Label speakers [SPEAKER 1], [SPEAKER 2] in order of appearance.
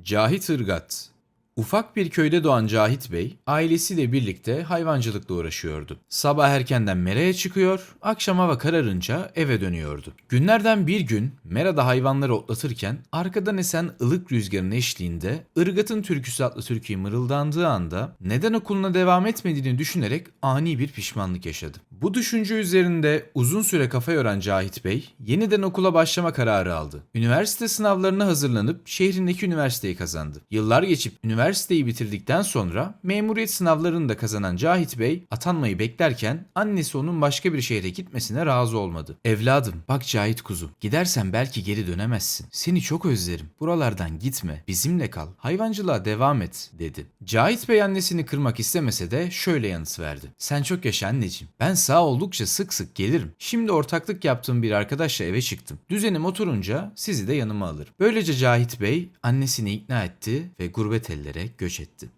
[SPEAKER 1] Cahit Irgat Ufak bir köyde doğan Cahit Bey, ailesiyle birlikte hayvancılıkla uğraşıyordu. Sabah erkenden meraya çıkıyor, akşam hava kararınca eve dönüyordu. Günlerden bir gün merada hayvanları otlatırken arkadan esen ılık rüzgarın eşliğinde Irgat'ın türküsü adlı türküyü mırıldandığı anda neden okuluna devam etmediğini düşünerek ani bir pişmanlık yaşadı. Bu düşünce üzerinde uzun süre kafa yoran Cahit Bey yeniden okula başlama kararı aldı. Üniversite sınavlarına hazırlanıp şehrindeki üniversiteyi kazandı. Yıllar geçip üniversiteyi bitirdikten sonra memuriyet sınavlarını da kazanan Cahit Bey atanmayı beklerken annesi onun başka bir şehre gitmesine razı olmadı. Evladım bak Cahit kuzu gidersen belki geri dönemezsin. Seni çok özlerim. Buralardan gitme. Bizimle kal. Hayvancılığa devam et dedi. Cahit Bey annesini kırmak istemese de şöyle yanıt verdi. Sen çok yaşa anneciğim. Ben sağ oldukça sık sık gelirim. Şimdi ortaklık yaptığım bir arkadaşla eve çıktım. Düzenim oturunca sizi de yanıma alırım. Böylece Cahit Bey annesini ikna etti ve gurbet ellere göç etti.